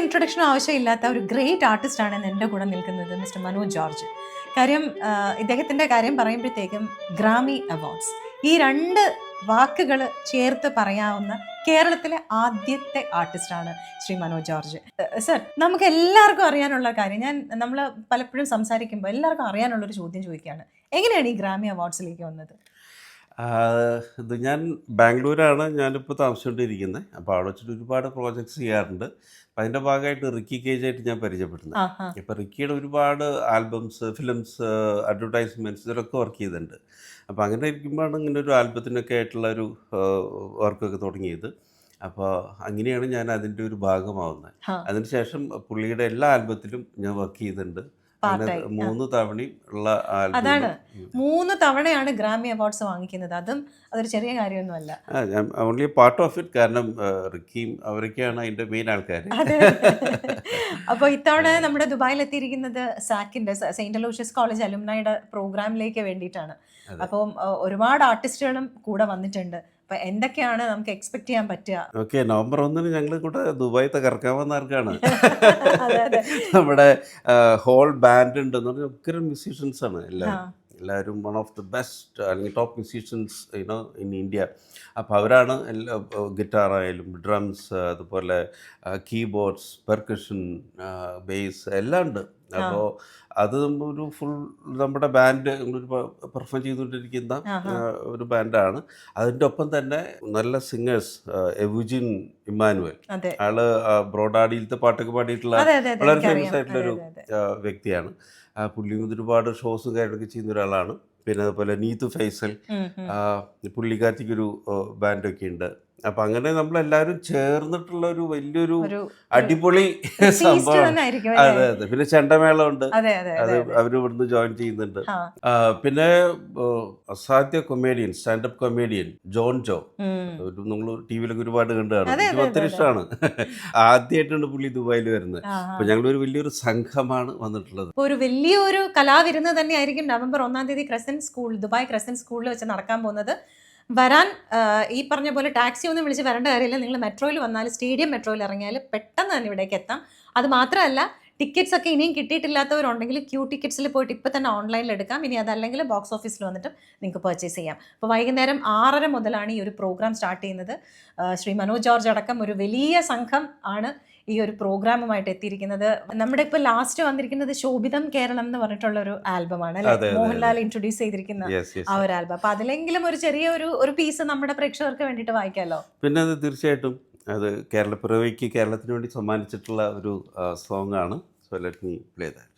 ഇൻട്രൊഡക്ഷനും ആവശ്യമില്ലാത്ത ഒരു ഗ്രേറ്റ് ആർട്ടിസ്റ്റാണ് എന്റെ കൂടെ നിൽക്കുന്നത് മിസ്റ്റർ മനോജ് ജോർജ്. കാര്യം ഇദ്ദേഹത്തിന്റെ കാര്യം പറയുമ്പോഴത്തേക്കും ഗ്രാമി അവാർഡ്സ്. ഈ രണ്ട് വാക്കുകൾ ചേർത്ത് പറയാവുന്ന കേരളത്തിലെ ആദ്യത്തെ ആർട്ടിസ്റ്റാണ് ശ്രീ മനോജ് ജോർജ്. സർ നമുക്ക് എല്ലാവർക്കും അറിയാനുള്ള കാര്യം ഞാൻ നമ്മൾ പലപ്പോഴും സംസാരിക്കുമ്പോൾ എല്ലാവർക്കും അറിയാനുള്ളൊരു ചോദ്യം ചോദിക്കുകയാണ്. എങ്ങനെയാണ് ഈ ഗ്രാമി അവാർഡ്സിലേക്ക് വന്നത്? ഇത് ഞാൻ ബാംഗ്ലൂരാണ് ഞാനിപ്പോൾ താമസിച്ചുകൊണ്ടിരിക്കുന്നത് അപ്പോൾ അവിടെ വെച്ചിട്ട് ഒരുപാട് പ്രോജക്ട്സ് ചെയ്യാറുണ്ട്. അപ്പം അതിന്റെ ഭാഗമായിട്ട് റിക്കി കേജ് ആയിട്ട് ഞാൻ പരിചയപ്പെടുന്നത് ഇപ്പോൾ റിക്കിയുടെ ഒരുപാട് ആൽബംസ് ഫിലിംസ് അഡ്വർടൈസ്മെന്റ്സ് ഇതിലൊക്കെ വർക്ക് ചെയ്തിട്ടുണ്ട്. അപ്പോൾ അങ്ങനെ ഇരിക്കുമ്പോഴാണ് ഇങ്ങനെ ഒരു ആൽബത്തിനൊക്കെ ആയിട്ടുള്ള ഒരു വർക്കൊക്കെ തുടങ്ങിയത്. അപ്പോൾ അങ്ങനെയാണ് ഞാൻ അതിന്റെ ഒരു ഭാഗമാവുന്നത്. അതിനുശേഷം പുള്ളിയുടെ എല്ലാ ആൽബത്തിലും ഞാൻ വർക്ക് ചെയ്തിട്ടുണ്ട്. മൂന്ന് തവണയും ഉള്ള അതാണ്. മൂന്ന് തവണയാണ് ഗ്രാമി അവാർഡ്സ് വാങ്ങിക്കുന്നത്. അതും അതൊരു ചെറിയ കാര്യമൊന്നുമല്ല. ഓൺലി പാർട്ട് ഓഫ് ഇറ്റ് കാരണം റിക്കിയും അവരൊക്കെയാണ് അതിന്റെ മെയിൻ ആൾക്കാർ അപ്പോൾ ഇത്തവണ നമ്മുടെ ദുബായിൽ എത്തിയിരിക്കുന്നത് സാക്കിന്റെ സെയിന്റ് അലോഷ്യസ് കോളേജ് അലുമിനയുടെ പ്രോഗ്രാമിലേക്ക് വേണ്ടിയിട്ടാണ്. അപ്പം ഒരുപാട് ആർട്ടിസ്റ്റുകളും കൂടെ വന്നിട്ടുണ്ട്. അപ്പൊ എന്തൊക്കെയാണ് നമുക്ക് എക്സ്പെക്ട് ചെയ്യാൻ പറ്റുക? ഓക്കെ നവംബർ ഒന്നിന് ഞങ്ങൾ കൂടെ ദുബായ് തകർക്കാൻ വന്ന ആർക്കാണ്? നമ്മുടെ ഹോൾ ബാൻഡ് ഉണ്ടെന്ന് പറഞ്ഞാൽ ഒക്കെ മ്യൂസീഷ്യൻസ് ആണ് എല്ലാം എല്ലാവരും. എല്ലാവരും വൺ ഓഫ് ദി ബെസ്റ്റ് അല്ലെങ്കിൽ top musicians you know in India അപ്പോൾ അവരാണ് എല്ലാ ഗിറ്റാർ ആയാലും ഡ്രംസ് അതുപോലെ കീബോർഡ്സ് പെർക്കഷൻ ബേസ് എല്ലാം ഉണ്ട്. അപ്പോൾ അത് ഒരു ഫുൾ നമ്മുടെ ബാൻഡ് ഒരു പെർഫോം ചെയ്തുകൊണ്ടിരിക്കുന്ന ഒരു ബാൻഡാണ് അതിന്റെ ഒപ്പം തന്നെ നല്ല സിംഗേഴ്സ് എവുജിൻ ഇമ്മാനുവൽ. ആൾ ബ്രോഡാഡിയിലത്തെ പാട്ടൊക്കെ പാടിയിട്ടുള്ള വളരെ ഫേമസ് ആയിട്ടുള്ളൊരു അതെ, അതെ, വ്യക്തിയാണ്. പുള്ളി ഒരുപാട് ഷോസ് കാര്യങ്ങളൊക്കെ ചെയ്യുന്ന ഒരാളാണ്. പിന്നെ അതുപോലെ നീതു ഫൈസൽ. പുള്ളിക്കാറ്റിക്കൊരു ബാൻഡൊക്കെ ഉണ്ട്. അപ്പം അങ്ങനെ നമ്മൾ നമ്മളെല്ലാവരും ചേർന്നിട്ടുള്ള ഒരു വലിയൊരു അടിപൊളി സംഭവം ആയിരിക്കും അതെ അതെ. പിന്നെ ചെണ്ടമേള ഉണ്ട് അതെ അവർ ഇവിടുന്ന് ജോയിൻ ചെയ്യുന്നുണ്ട്. പിന്നെ അസാധ്യ comedian standup comedian John Jo. ഒരു നമ്മൾ ടി വിയിലൊക്കെ ഒരുപാട് കണ്ടു കാണും. എനിക്ക് ഒത്തിരി ഇഷ്ടമാണ്. ആദ്യമായിട്ടാണ് പുള്ളി ദുബായിൽ വരുന്നത്. അപ്പൊ ഞങ്ങൾ ഒരു ഞങ്ങളൊരു വലിയൊരു സംഘമാണ് വന്നിട്ടുള്ളത്. ഒരു വലിയൊരു കലാവിരുന്ന് തന്നെയായിരിക്കും നവംബർ ഒന്നാം തീയതി ക്രസന്റ് സ്കൂൾ ദുബായ് ക്രസന്റ് സ്കൂളിൽ വെച്ച് നടക്കാൻ പോകുന്നത്. വരാൻ ഈ പറഞ്ഞ പോലെ ടാക്സി ഒന്നും വിളിച്ച് വരേണ്ട കാര്യമില്ല. നിങ്ങൾ മെട്രോയിൽ വന്നാൽ സ്റ്റേഡിയം മെട്രോയിൽ ഇറങ്ങിയാൽ പെട്ടെന്ന് തന്നെ ഇവിടേക്ക് എത്താം. അത് മാത്രമല്ല ടിക്കറ്റ്സ് ഒക്കെ ഇനിയും കിട്ടിയിട്ടില്ലാത്തവരുണ്ടെങ്കിൽ ക്യൂ ടിക്കറ്റ്സിൽ പോയിട്ട് ഇപ്പോൾ തന്നെ ഓൺലൈനിൽ എടുക്കാം. ഇനി അതല്ലെങ്കിൽ ബോക്സ് ഓഫീസിൽ വന്നിട്ട് നിങ്ങൾക്ക് പർച്ചേസ് ചെയ്യാം. അപ്പോൾ വൈകുന്നേരം ആറര മുതലാണ് ഈ ഒരു പ്രോഗ്രാം സ്റ്റാർട്ട് ചെയ്യുന്നത്. ശ്രീ മനോജ് ജോർജ് അടക്കം ഒരു വലിയ സംഘം ആണ് ഈ ഒരു പ്രോഗ്രാമുമായിട്ട് എത്തിയിരിക്കുന്നത്. നമ്മുടെ ഇപ്പോൾ ലാസ്റ്റ് വന്നിരിക്കുന്നത് ശോഭിതം കേരളം എന്ന് പറഞ്ഞിട്ടുള്ള ഒരു ആൽബമാണ് അല്ലെ? മോഹൻലാൽ ഇൻട്രൊഡ്യൂസ് ചെയ്തിരിക്കുന്ന ആ ഒരു ആൽബം. അപ്പൊ അതിലെങ്കിലും ഒരു ചെറിയ ഒരു ഒരു പീസ് നമ്മുടെ പ്രേക്ഷകർക്ക് വേണ്ടിയിട്ട് വായിക്കാമല്ലോ പിന്നെ അത് തീർച്ചയായിട്ടും അത് കേരള പിറവിക്ക് കേരളത്തിന് വേണ്ടി സമ്മാനിച്ചിട്ടുള്ള ഒരു സോങ് ആണ്. So let me play that